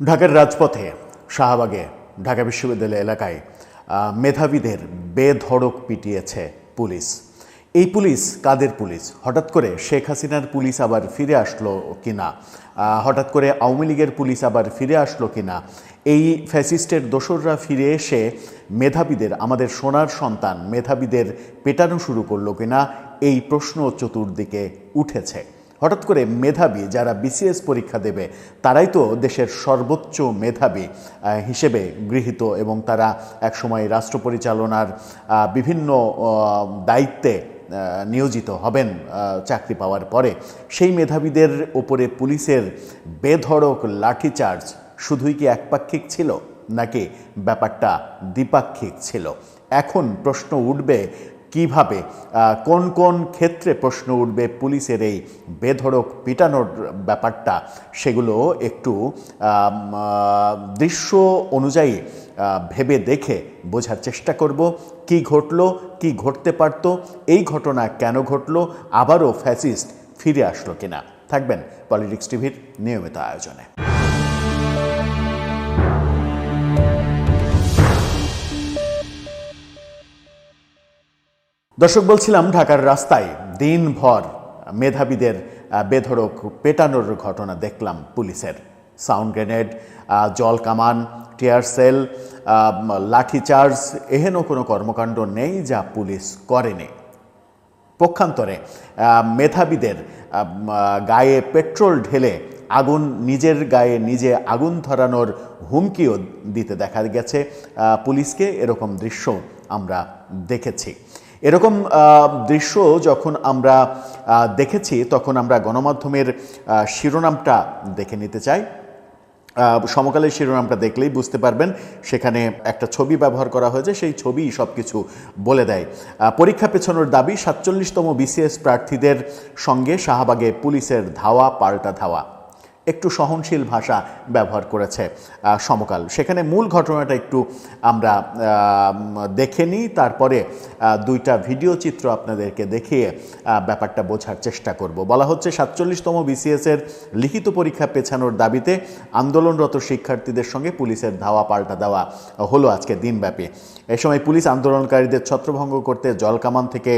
ঢাকার রাজপথে, শাহবাগে, ঢাকা বিশ্ববিদ্যালয় এলাকায় মেধাবীদের বেধড়ক পিটিয়েছে পুলিশ। এই পুলিশ কাদের পুলিশ? হঠাৎ করে শেখ হাসিনার পুলিশ আবার ফিরে আসলো কিনা? হঠাৎ করে আওয়ামী লীগের পুলিশ আবার ফিরে আসলো কিনা? এই ফ্যাসিস্টের দোসররা ফিরে এসে মেধাবীদের, আমাদের সোনার সন্তান, মেধাবীদের পেটানো শুরু করল কিনা? এই প্রশ্ন চতুর্দিকে উঠেছে। হঠাৎ করে মেধাবী যারা বিসিএস পরীক্ষা দেবে, তারাই তো দেশের সর্বোচ্চ মেধাবী হিসেবে গৃহীত এবং তারা একসময় রাষ্ট্র পরিচালনার বিভিন্ন দায়িত্বে নিয়োজিত হবেন চাকরি পাওয়ার পরে। সেই মেধাবীদের ওপরে পুলিশের বেধড়ক লাঠিচার্জ শুধুই কি একপাক্ষিক ছিল, নাকি ব্যাপারটা দ্বিপাক্ষিক ছিল? এখন প্রশ্ন উঠবে কীভাবে কোন কোন ক্ষেত্রে প্রশ্ন উঠবে পুলিশের এই বেধড়ক পিটানোর ব্যাপারটা, সেগুলো একটু দৃশ্য অনুযায়ী ভেবে দেখে বোঝার চেষ্টা করব। কি ঘটলো, কি ঘটতে পারত, এই ঘটনা কেন ঘটলো, আবারও ফ্যাসিস্ট ফিরে আসলো কিনা। থাকবেন পলিটিক্স টিভির নিয়মিত আয়োজনে। দর্শক বলছিলাম ঢাকার রাস্তায় দিনভর মেধাবীদের আহ, বেধড়ক পেটানোর ঘটনা দেখলাম পুলিশের। সাউন্ড গ্রেনেড জল কামান টিয়ার সেল লাঠিচার্জ এহেন কোনো কর্মকাণ্ড নেই যা পুলিশ করেনি। পক্ষান্তরে মেধাবীদের গায়ে পেট্রোল ঢেলে আগুন নিজের গায়ে নিজে আগুন ধরানোর হুমকিও দিতে দেখা গেছে। পুলিশকে এরকম দৃশ্য আমরা দেখেছি। এরকম দৃশ্য যখন আমরা দেখেছি, তখন আমরা গণমাধ্যমের শিরোনামটা দেখে নিতে চাই। সমকালের শিরোনামটা দেখলেই বুঝতে পারবেন, সেখানে একটা ছবি ব্যবহার করা হয়েছে, সেই ছবি সব কিছু বলে দেয়। পরীক্ষা পেছানোর দাবি, সাতচল্লিশতম বিসিএস প্রার্থীদের সঙ্গে শাহবাগে পুলিশের ধাওয়া, পাল্টা ধাওয়া। একটু সহনশীল ভাষা ব্যবহার করেছে সমকাল। সেখানে মূল ঘটনাটা একটু আমরা দেখে নিই, তারপরে দুইটা ভিডিও চিত্র আপনাদেরকে দেখিয়ে ব্যাপারটা বোঝার চেষ্টা করব। বলা হচ্ছে সাতচল্লিশতম বিসিএসের লিখিত পরীক্ষা পেছানোর দাবিতে আন্দোলনরত শিক্ষার্থীদের সঙ্গে পুলিশের ধাওয়া পাল্টা দেওয়া হলো আজকে দিনব্যাপী। এ সময় পুলিশ আন্দোলনকারীদের ছত্রভঙ্গ করতে জলকামান থেকে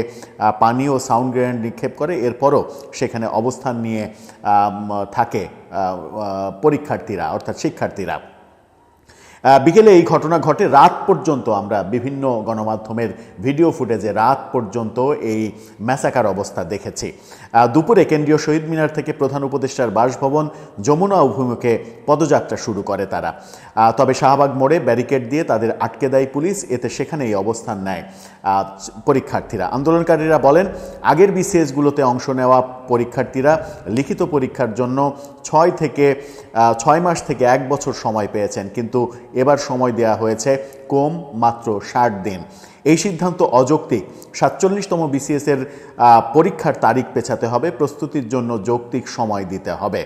পানি ও সাউন্ড গ্রেনেড নিক্ষেপ করে। এরপরও সেখানে অবস্থান নিয়ে থাকে পরীক্ষার্থীরা অর্থাৎ শিক্ষার্থীরা। বিকেলে এই ঘটনা ঘটে। রাত পর্যন্ত আমরা বিভিন্ন গণমাধ্যমের ভিডিও ফুটেজে রাত পর্যন্ত এই ম্যাসাকার অবস্থা দেখেছি। দুপুরে কেন্দ্রীয় শহীদ মিনার থেকে প্রধান উপদেষ্টার বাসভবন যমুনা অভিমুখে পদযাত্রা শুরু করে তারা। তবে শাহবাগ মোড়ে ব্যারিকেড দিয়ে তাদের আটকে দেয় পুলিশ, এতে সেখানেই অবস্থান নেয় পরীক্ষার্থীরা। আন্দোলনকারীরা বলেন, আগের বিসিএসগুলোতে অংশ নেওয়া পরীক্ষার্থীরা লিখিত পরীক্ষার জন্য ছয় থেকে ছয় মাস থেকে এক বছর সময় পেয়েছেন, কিন্তু এবার সময় দেয়া হয়েছে কম মাত্র ষাট দিন। এই সিদ্ধান্ত অযৌক্তিক। সাতচল্লিশতম বিসিএসের পরীক্ষার তারিখ পেছাতে হবে। প্রস্তুতির জন্য যৌক্তিক সময় দিতে হবে।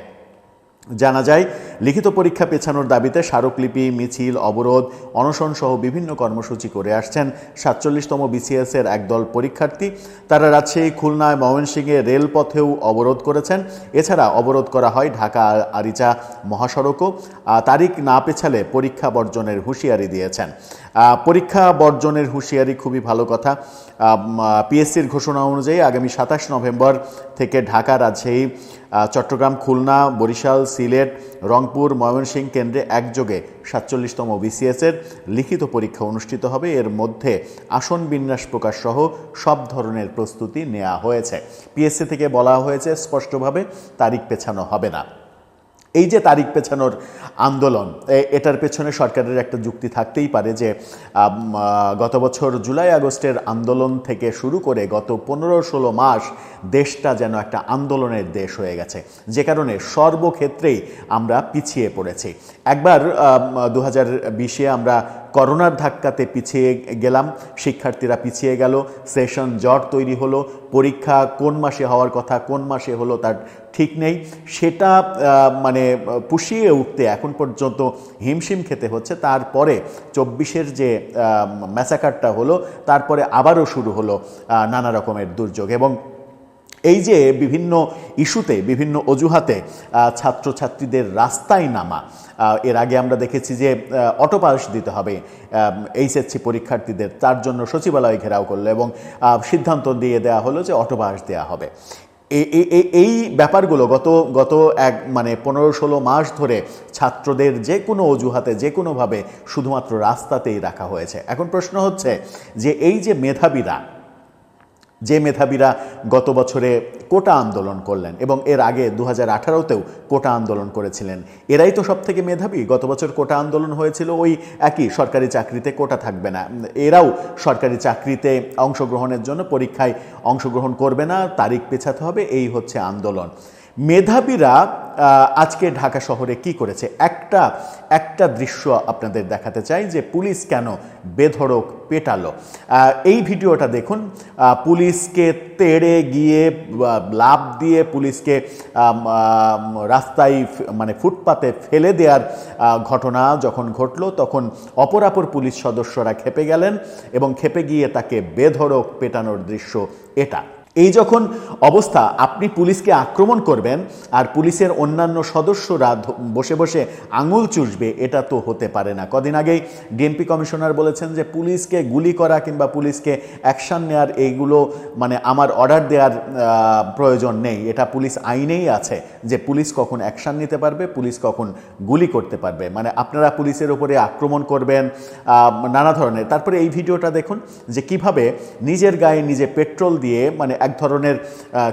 জানা যায় লিখিত পরীক্ষা পেছানোর দাবিতে স্মারকলিপি, মিছিল, অবরোধ, অনশন সহ বিভিন্ন কর্মসূচি করে আসছেন সাতচল্লিশতম বিসিএসের একদল পরীক্ষার্থী। তারা রাজশাহী, খুলনায়, ময়মনসিংহে রেলপথেও অবরোধ করেছেন। এছাড়া অবরোধ করা হয় ঢাকা, আরিচা মহাসড়কও। তারিখ না পেছালে পরীক্ষা বর্জনের হুঁশিয়ারি দিয়েছেন। পরীক্ষা বর্জনের হুঁশিয়ারি খুবই ভালো কথা। পিএসসির ঘোষণা অনুযায়ী আগামী সাতাশ নভেম্বর থেকে ঢাকা, রাজশাহী চট্টগ্রাম, খুলনা, বরিশাল, সিলেট রংপুর ময়মনসিংহ কেন্দ্রে একযোগে সাতচল্লিশতম বিসিএসের লিখিত পরীক্ষা অনুষ্ঠিত হবে। এর মধ্যে আসন বিন্যাস প্রকাশ সহ সব ধরনের প্রস্তুতি নেওয়া হয়েছে। পিএসসি থেকে বলা হয়েছে, স্পষ্টভাবে তারিখ পেছানো হবে না। এই যে তারিখ পেছানোর আন্দোলন এটার পেছনে সরকারের একটা যুক্তি থাকতেই পারে যে গত বছর জুলাই আগস্টের আন্দোলন থেকে শুরু করে গত পনেরো ষোলো মাস দেশটা যেন একটা আন্দোলনের দেশ হয়ে গেছে। যে কারণে সর্বক্ষেত্রেই আমরা পিছিয়ে পড়েছি। একবার দু হাজার বিশে আমরা করোনার ধাক্কাতে পিছিয়ে গেলাম, শিক্ষার্থীরা পিছিয়ে গেল, সেশন জট তৈরি হলো, পরীক্ষা কোন মাসে হওয়ার কথা, কোন মাসে হলো তার ঠিক নেই, সেটা মানে পুষিয়ে উঠতে এখন পর্যন্ত হিমশিম খেতে হচ্ছে। তারপরে চব্বিশের যে ম্যাসাকারটা হলো, তারপরে আবারও শুরু হলো নানা রকমের দুর্যোগ এবং এই যে বিভিন্ন ইস্যুতে, বিভিন্ন অজুহাতে ছাত্রছাত্রীদের রাস্তায় নামা এর আগে আমরা দেখেছি যে অটো পাস দিতে হবে এইচএসসি পরীক্ষার্থীদের, তার জন্য সচিবালয় ঘেরাও করল এবং সিদ্ধান্ত দিয়ে দেওয়া হলো যে অটো পাস দেওয়া হবে এই ব্যাপারগুলো গত গত এক মানে পনেরো ষোলো মাস ধরে ছাত্রদের যে কোনো অজুহাতে, যে কোনোভাবে শুধুমাত্র রাস্তাতেই রাখা হয়েছে। এখন প্রশ্ন হচ্ছে যে, এই যে মেধাবীরা যে মেধাবীরা গত বছরে কোটা আন্দোলন করলেন এবং এর আগে দু হাজার আঠারোতেও কোটা আন্দোলন করেছিলেন, এরাই তো সব থেকে মেধাবী। গত বছর কোটা আন্দোলন হয়েছিল ওই একই, সরকারি চাকরিতে কোটা থাকবে না। এরাও সরকারি চাকরিতে অংশগ্রহণের জন্য পরীক্ষায় অংশগ্রহণ করবে না, তারিখ পেছাতে হবে, এই হচ্ছে আন্দোলন। মেধাবীরা আজকে ঢাকা শহরে কি করেছে? একটা একটা দৃশ্য আপনাদের দেখাতে চাই যে পুলিশ কেন বেধড়ক পেটালো। এই ভিডিওটা দেখুন। পুলিশকে তেড়ে গিয়ে লাভ দিয়ে পুলিশকে রাস্তায় মানে ফুটপাতে ফেলে দেওয়ার ঘটনা যখন ঘটলো, তখন অপরাপর পুলিশ সদস্যরা খেপে গেলেন এবং খেপে গিয়ে তাকে বেধড়ক পেটানোর দৃশ্য এটা। এই যখন অবস্থা, আপনি পুলিশকে আক্রমণ করবেন আর পুলিশের অন্যান্য সদস্যরা বসে বসে আঙুল চুষবে, এটা তো হতে পারে না। কদিন আগেই ডিএমপি কমিশনার বলেছেন যে, পুলিশকে গুলি করা কিংবা পুলিশকে অ্যাকশন নেওয়ার এইগুলো মানে আমার অর্ডার দেওয়ার প্রয়োজন নেই। এটা পুলিশ আইনেই আছে যে, পুলিশ কখন অ্যাকশন নিতে পারবে, পুলিশ কখন গুলি করতে পারবে। মানে আপনারা পুলিশের উপরে আক্রমণ করবেন নানা ধরনের। তারপরে এই ভিডিওটা দেখুন যে, কীভাবে নিজের গায়ে নিজে পেট্রোল দিয়ে মানে এক ধরনের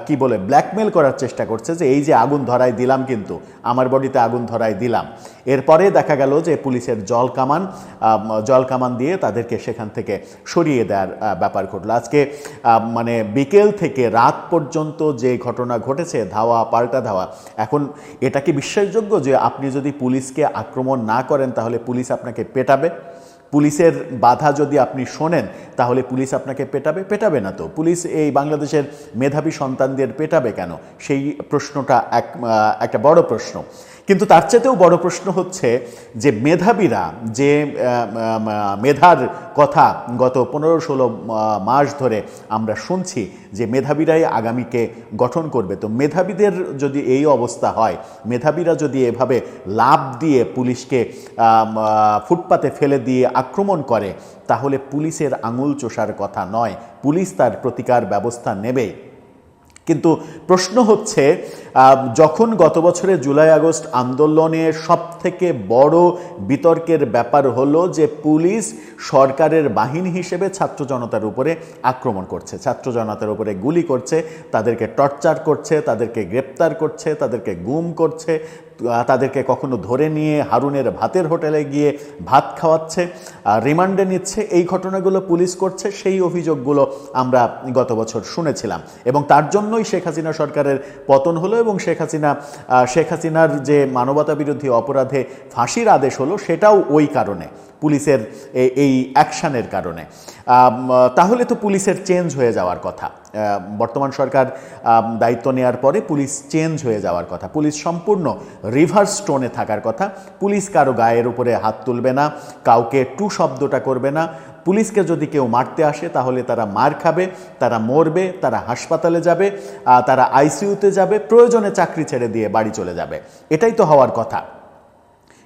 কি বলে ব্ল্যাকমেল করার চেষ্টা করছে যে এই যে আগুন ধরায় দিলাম কিন্তু, আমার বডিতে আগুন ধরায় দিলাম। এরপরে দেখা গেল যে পুলিশের জল কামান জল কামান দিয়ে তাদেরকে সেখান থেকে সরিয়ে দেওয়ার ব্যাপার ঘটলো। আজকে মানে বিকেল থেকে রাত পর্যন্ত যে ঘটনা ঘটেছে, ধাওয়া, পাল্টা ধাওয়া, এখন এটা কি বিশ্বাসযোগ্য যে আপনি যদি পুলিশকে আক্রমণ না করেন তাহলে পুলিশ আপনাকে পেটাবে? পুলিশের বাধা যদি আপনি শোনেন, তাহলে পুলিশ আপনাকে পেটাবে পেটাবে না তো? পুলিশ এই বাংলাদেশের মেধাবী সন্তানদের পেটাবে কেন? সেই প্রশ্নটা এক একটা বড় প্রশ্ন। কিন্তু তার চেয়েতেও বড় প্রশ্ন হচ্ছে যে মেধাবীরা যে মেধার কথা গত পনেরো ষোলো মাস ধরে আমরা শুনছি যে মেধাবীরাই আগামীকে গঠন করবে। তো মেধাবীদের যদি এই অবস্থা হয়, মেধাবীরা যদি এভাবে লাভ দিয়ে পুলিশকে ফুটপাতে ফেলে দিয়ে আক্রমণ করে, তাহলে পুলিশের আঙুল চোষার কথা নয়। পুলিশ তার প্রতিকার ব্যবস্থা নেবে কিন্তু প্রশ্ন হচ্ছে যখন গত বছরে জুলাই আগস্ট আন্দোলনে সব থেকে বড় বিতর্কের ব্যাপার হলো যে পুলিশ সরকারের বাহিনী হিসেবে ছাত্র জনতার উপরে আক্রমণ করছে। ছাত্র জনতার উপরে গুলি করছে, তাদেরকে টর্চার করছে, তাদেরকে গ্রেপ্তার করছে, তাদেরকে গুম করছে তাদেরকে কখনো ধরে নিয়ে হারুনের ভাতের হোটেলে গিয়ে ভাত খাওয়াচ্ছে রিমান্ডে নিচ্ছে এই ঘটনাগুলো পুলিশ করছে, সেই অভিযোগগুলো আমরা গত বছর শুনেছিলাম। এবং তার জন্যই শেখ হাসিনা সরকারের পতন হলো এবং শেখ হাসিনা শেখ হাসিনার যে মানবতা বিরোধী অপরাধে ফাঁসির আদেশ হলো সেটাও ওই কারণে। পুলিশের এই অ্যাকশানের কারণে। তাহলে তো পুলিশের চেঞ্জ হয়ে যাওয়ার কথা। বর্তমান সরকার দায়িত্ব নেওয়ার পরে পুলিশ চেঞ্জ হয়ে যাওয়ার কথা। পুলিশ সম্পূর্ণ রিভার্স টোনে থাকার কথা। পুলিশ কারও গায়ের উপরে হাত তুলবে না, কাউকে টু শব্দটা করবে না। পুলিশকে যদি কেউ মারতে আসে, তাহলে তারা মার খাবে, তারা মরবে, তারা হাসপাতালে যাবে তারা আইসিইউতে যাবে, প্রয়োজনে চাকরি ছেড়ে দিয়ে বাড়ি চলে যাবে। এটাই তো হওয়ার কথা।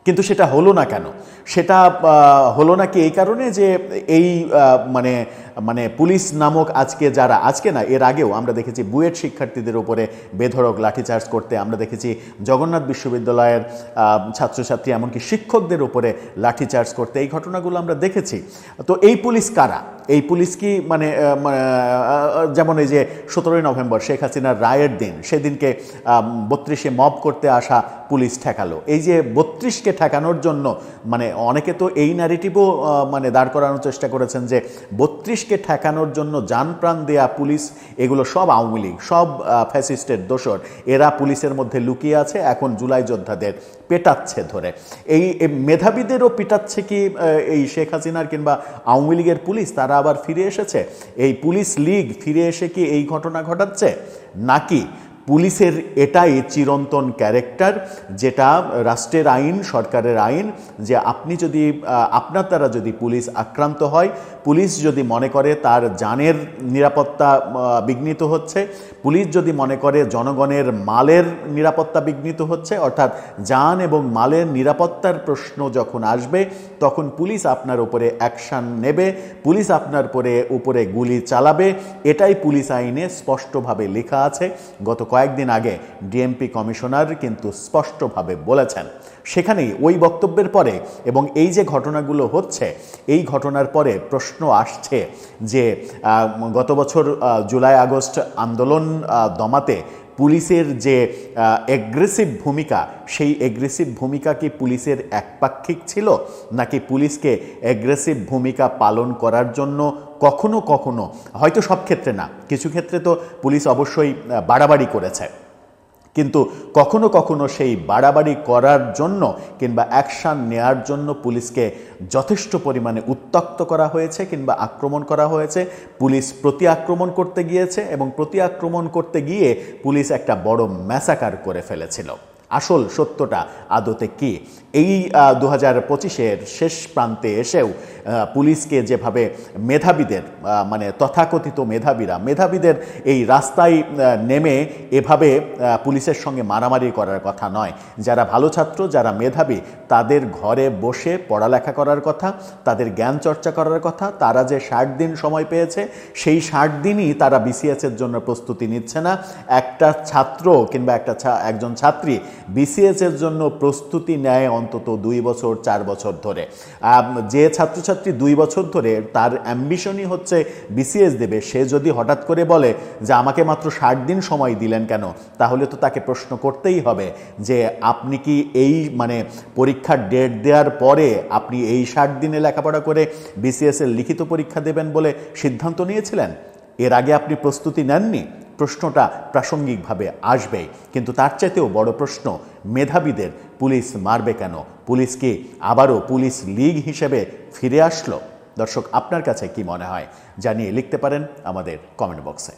কিন্তু সেটা হলো না কেন? সেটা হলো না কি এই কারণে যে এই মানে মানে পুলিশ নামক আজকে যারা, আজকে না, এর আগেও আমরা দেখেছি বুয়েট শিক্ষার্থীদের উপরে বেধরক লাঠিচার্জ করতে, আমরা দেখেছি জগন্নাথ বিশ্ববিদ্যালয়ের ছাত্রছাত্রী এমনকি শিক্ষকদের উপরে লাঠিচার্জ করতে, এই ঘটনাগুলো আমরা দেখেছি। তো এই পুলিশ কারা? এই পুলিশ কি মানে মানে, যেমন এই যে সতেরোই নভেম্বর শেখ হাসিনার রায়ের দিন সেদিনকে বত্রিশে মব করতে আসা পুলিশ ঠেকালো। এই যে বত্রিশকে ঠেকানোর জন্য মানে অনেকে তো এই ন্যারেটিভও মানে দাঁড় করানোর চেষ্টা করেছেন যে বত্রিশকে ঠেকানোর জন্য যান প্রাণ দেয়া পুলিশ এগুলো সব আওয়ামী লীগ সব ফ্যাসিস্টের দোসর এরা পুলিশের মধ্যে লুকিয়ে আছে এখন জুলাই যোদ্ধাদের পেটাচ্ছে ধরে। এই মেধাবীদেরও পিটাচ্ছে কি এই শেখ হাসিনার কিংবা আওয়ামী লীগের পুলিশ? তারা আবার ফিরে এসেছে? এই পুলিশ লীগ ফিরে এসে কি এই ঘটনা ঘটাচ্ছে? নাকি পুলিশের এটাই চিরন্তন ক্যারেক্টার, যেটা রাষ্ট্রের আইন, সরকারের আইন, যে আপনি যদি আপনার দ্বারা যদি পুলিশ আক্রান্ত হয়, পুলিশ যদি মনে করে তার জানের নিরাপত্তা বিঘ্নিত হচ্ছে, পুলিশ যদি মনে করে জনগণের মালের নিরাপত্তা বিঘ্নিত হচ্ছে, অর্থাৎ যান এবং মালের নিরাপত্তার প্রশ্ন যখন আসবে, তখন পুলিশ আপনার উপরে অ্যাকশান নেবে, পুলিশ আপনার উপরে উপরে গুলি চালাবে, এটাই পুলিশ আইনে স্পষ্টভাবে লেখা আছে। গত কয়েকদিন আগে ডিএমপি কমিশনার কিন্তু স্পষ্টভাবে বলেছেন। সেখানেই ওই বক্তব্যের পরে এবং এই যে ঘটনাগুলো হচ্ছে, এই ঘটনার পরে প্রশ্ন আসছে যে গত বছর জুলাই আগস্ট আন্দোলন দমাতে পুলিশের যে এগ্রেসিভ ভূমিকা, সেই এগ্রেসিভ ভূমিকা কি পুলিশের একপাক্ষিক ছিল? নাকি পুলিশকে অ্যাগ্রেসিভ ভূমিকা পালন করার জন্য কখনো কখনো, হয়তো সব ক্ষেত্রে না, কিছু ক্ষেত্রে তো পুলিশ অবশ্যই বাড়াবাড়ি করেছে। কিন্তু কখনো কখনো সেই বাড়াবাড়ি করার জন্য কিংবা অ্যাকশান নেয়ার জন্য পুলিশকে যথেষ্ট পরিমাণে উত্তক্ত করা হয়েছে কিংবা আক্রমণ করা হয়েছে। পুলিশ প্রতি আক্রমণ করতে গিয়েছে এবং প্রতি আক্রমণ করতে গিয়ে পুলিশ একটা বড় ম্যাসাকার করে ফেলেছিল। আসল সত্যটা আদতে কি? এই দু হাজার পঁচিশের শেষ প্রান্তে এসেও পুলিশকে যেভাবে মেধাবীদের মানে তথাকথিত মেধাবীরা, মেধাবীদের এই রাস্তায় নেমে এভাবে পুলিশের সঙ্গে মারামারি করার কথা নয়। যারা ভালো ছাত্র, যারা মেধাবী, তাদের ঘরে বসে পড়ালেখা করার কথা, তাদের জ্ঞান চর্চা করার কথা, তারা যে ষাট দিন সময় পেয়েছে, সেই ষাট দিনই তারা বিসিএসের জন্য প্রস্তুতি নিচ্ছে না। একটা ছাত্র কিংবা একটা একজন ছাত্রী বিসিএসের জন্য প্রস্তুতি নেয় অন্তত দুই বছর, চার বছর ধরে। যে ছাত্রছাত্রী দুই বছর ধরে তার অ্যাম্বিশনই হচ্ছে বিসিএস দেবে, সে যদি হঠাৎ করে বলে যে আমাকে মাত্র ষাট দিন সময় দিলেন কেন, তাহলে তো তাকে প্রশ্ন করতেই হবে যে আপনি কি এই মানে পরীক্ষার ডেট দেওয়ার পরে আপনি এই ষাট দিনে লেখাপড়া করে বিসিএসের লিখিত পরীক্ষা দেবেন বলে সিদ্ধান্ত নিয়েছিলেন? এর আগে আপনি প্রস্তুতি নেননি? প্রশ্নটা প্রাসঙ্গিকভাবে আসবে, কিন্তু তার চাইতেও বড় প্রশ্ন, মেধাবীদের পুলিশ মারবে কেন? পুলিশ কি আবারও পুলিশ লীগ হিসেবে ফিরে আসলো? দর্শক, আপনার কাছে কি মনে হয়? জানিয়ে লিখতে পারেন আমাদের কমেন্ট বক্সে।